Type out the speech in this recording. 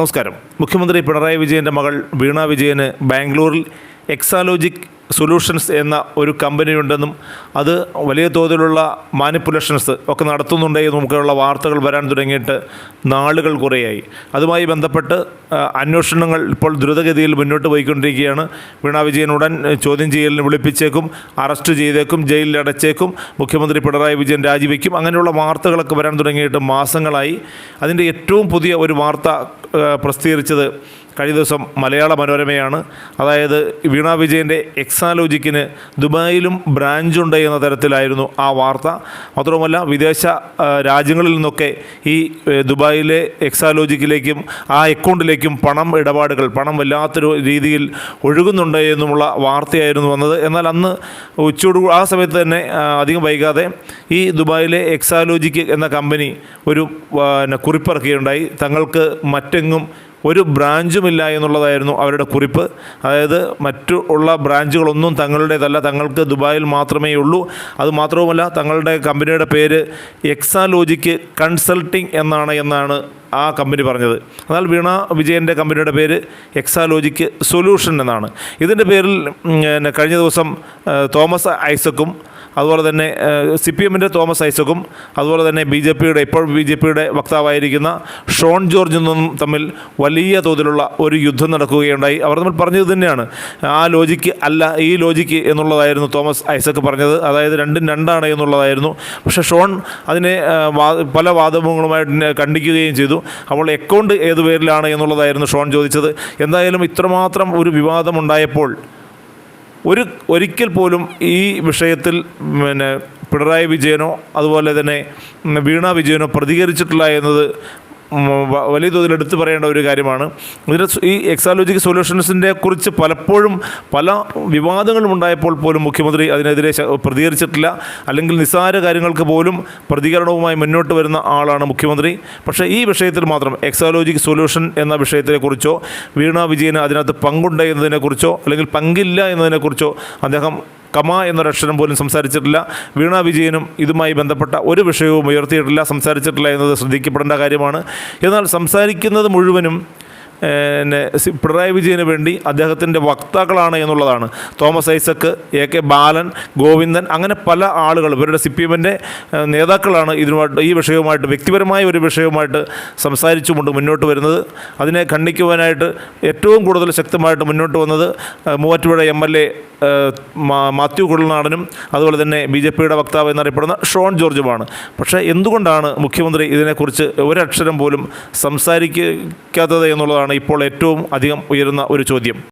നമസ്കാരം. മുഖ്യമന്ത്രി പിണറായി വിജയന്റെ മകൾ വീണ വിജയന് ബാംഗ്ലൂരിൽ എക്സാലോജിക് സൊല്യൂഷൻസ് എന്ന ഒരു കമ്പനിയുണ്ടെന്നും അത് വലിയ തോതിലുള്ള മാനിപ്പുലേഷൻസ് ഒക്കെ നടത്തുന്നുണ്ട് നമുക്കുള്ള വാർത്തകൾ വരാൻ തുടങ്ങിയിട്ട് നാളുകൾ കുറേയായി. അതുമായി ബന്ധപ്പെട്ട് അന്വേഷണങ്ങൾ ഇപ്പോൾ ദ്രുതഗതിയിൽ മുന്നോട്ട് പോയിക്കൊണ്ടിരിക്കുകയാണ്. വീണ വിജയൻ ഉടൻ ചോദ്യം ചെയ്യലിന് വിളിപ്പിച്ചേക്കും അറസ്റ്റ് ചെയ്തേക്കും ജയിലിൽ അടച്ചേക്കും മുഖ്യമന്ത്രി പിണറായി വിജയൻ രാജിവെക്കും. അങ്ങനെയുള്ള വാർത്തകളൊക്കെ വരാൻ തുടങ്ങിയിട്ട് മാസങ്ങളായി. അതിന്റെ ഏറ്റവും പുതിയ ഒരു വാർത്ത പ്രസിദ്ധീകരിച്ചത് കഴിഞ്ഞ ദിവസം മലയാള മനോരമയാണ്. അതായത് വീണ വിജയന്റെ എക്സാലോജിക്കിന് ദുബായിലും ബ്രാഞ്ചുണ്ട് എന്ന തരത്തിലായിരുന്നു ആ വാർത്ത. മാത്രവുമല്ല വിദേശ രാജ്യങ്ങളിൽ നിന്നൊക്കെ ഈ ദുബായിലെ എക്സാലോജിക്കിലേക്കും ആ അക്കൗണ്ടിലേക്കും പണം ഇടപാടുകൾ പണം വല്ലാത്തൊരു രീതിയിൽ ഒഴുകുന്നുണ്ട് എന്നുമുള്ള വാർത്തയായിരുന്നു വന്നത്. എന്നാൽ അന്ന് ഉച്ചയോട് ആ സമയത്ത് തന്നെ അധികം വൈകാതെ ഈ ദുബായിലെ എക്സാലോജിക്ക് എന്ന കമ്പനി ഒരു കുറിപ്പിറക്കുകയുണ്ടായി. തങ്ങൾക്ക് മറ്റെങ്ങും ഒരു ബ്രാഞ്ചുമില്ല എന്നുള്ളതായിരുന്നു അവരുടെ കുറിപ്പ്. അതായത് മറ്റു ഉള്ള ബ്രാഞ്ചുകളൊന്നും തങ്ങളുടേതല്ല. തങ്ങൾക്ക് ദുബായിൽ മാത്രമേ ഉള്ളൂ. അതുമാത്രവുമല്ല തങ്ങളുടെ കമ്പനിയുടെ പേര് എക്സാലോജിക്ക് കൺസൾട്ടിംഗ് എന്നാണ് എന്നാണ് ആ കമ്പനി പറഞ്ഞത്. എന്നാൽ വീണ വിജയന്റെ കമ്പനിയുടെ പേര് എക്സാലോജിക്ക് സൊല്യൂഷൻ എന്നാണ്. ഇതിന്റെ പേരിൽ കഴിഞ്ഞ ദിവസം തോമസ് ഐസക്കും അതുപോലെ തന്നെ സി പി എമ്മിന്റെ തോമസ് ഐസക്കും അതുപോലെ തന്നെ ബി ജെ പിയുടെ ഇപ്പോൾ ബി ജെ പിയുടെ വക്താവായിരിക്കുന്ന ഷോൺ ജോർജ് എന്നും തമ്മിൽ വലിയ തോതിലുള്ള ഒരു യുദ്ധം നടക്കുകയുണ്ടായി. അവർ തമ്മിൽ പറഞ്ഞത് തന്നെയാണ്. ആ ലോജിക്ക് അല്ല ഈ ലോജിക്ക് എന്നുള്ളതായിരുന്നു തോമസ് ഐസക്ക് പറഞ്ഞത്. അതായത് രണ്ടും രണ്ടാണ് എന്നുള്ളതായിരുന്നു. പക്ഷേ ഷോൺ അതിനെ പല വാദമുകളുമായിട്ട് കണ്ടിക്കുകയും ചെയ്തു. അപ്പോൾ അക്കൗണ്ട് ഏത് പേരിലാണ് എന്നുള്ളതായിരുന്നു ഷോൺ ചോദിച്ചത്. എന്തായാലും ഇത്രമാത്രം ഒരു വിവാദമുണ്ടായപ്പോൾ ഒരു ഒരിക്കൽ പോലും ഈ വിഷയത്തിൽ പിന്നെ പിണറായി വിജയനോ അതുപോലെ തന്നെ വീണ വിജയനോ പ്രതികരിച്ചിട്ടില്ല എന്നത് വലിയ തോതിൽ എടുത്തു പറയേണ്ട ഒരു കാര്യമാണ്. ഇതിന് ഈ എക്സാലോജിക് സൊല്യൂഷൻസിന്റെ കുറിച്ച് പലപ്പോഴും പല വിവാദങ്ങളും ഉണ്ടായപ്പോൾ പോലും മുഖ്യമന്ത്രി അതിനെതിരെ പ്രതികരിച്ചിട്ടില്ല. അല്ലെങ്കിൽ നിസ്സാര കാര്യങ്ങൾക്ക് പോലും പ്രതികരണവുമായി മുന്നോട്ട് വരുന്ന ആളാണ് മുഖ്യമന്ത്രി. പക്ഷേ ഈ വിഷയത്തിൽ മാത്രം എക്സാലോജിക് സൊല്യൂഷൻ എന്ന വിഷയത്തെക്കുറിച്ചോ വീണ വിജയന് അതിനകത്ത് പങ്കുണ്ട് എന്നതിനെക്കുറിച്ചോ അല്ലെങ്കിൽ പങ്കില്ല എന്നതിനെക്കുറിച്ചോ അദ്ദേഹം കമ എന്നൊരക്ഷരം പോലും സംസാരിച്ചിട്ടില്ല. വീണ വിജയനും ഇതുമായി ബന്ധപ്പെട്ട ഒരു വിഷയവും ഉയർത്തിയിട്ടില്ല. സംസാരിച്ചിട്ടില്ല എന്നത് ശ്രദ്ധിക്കപ്പെടേണ്ട കാര്യമാണ്. എന്നാൽ സംസാരിക്കുന്നത് മുഴുവനും പിന്നെ പിണറായി വിജയന് വേണ്ടി അദ്ദേഹത്തിന്റെ വക്താക്കളാണ് എന്നുള്ളതാണ്. തോമസ് ഐസക്ക് എ കെ ബാലൻ ഗോവിന്ദൻ അങ്ങനെ പല ആളുകൾ ഇവരുടെ സി പി എമ്മിന്റെ നേതാക്കളാണ് ഇതിനുമായിട്ട് ഈ വിഷയവുമായിട്ട് വ്യക്തിപരമായ ഒരു വിഷയവുമായിട്ട് സംസാരിച്ചുകൊണ്ട് മുന്നോട്ട് വരുന്നത്. അതിനെ ഖണ്ഡിക്കുവാനായിട്ട് ഏറ്റവും കൂടുതൽ ശക്തമായിട്ട് മുന്നോട്ട് വന്നത് Muvattupuzha M L A Mathew കുഴൽനാടനും അതുപോലെ തന്നെ ബി ജെ പിയുടെ വക്താവ് എന്നറിയപ്പെടുന്ന ഷോൺ ജോർജുമാണ്. പക്ഷേ എന്തുകൊണ്ടാണ് മുഖ്യമന്ത്രി ഇതിനെക്കുറിച്ച് ഒരക്ഷരം പോലും സംസാരിക്കാത്തത് എന്നുള്ളതാണ് ഇപ്പോൾ ഏറ്റവും അധികം ഉയരുന്ന ഒരു ചോദ്യം.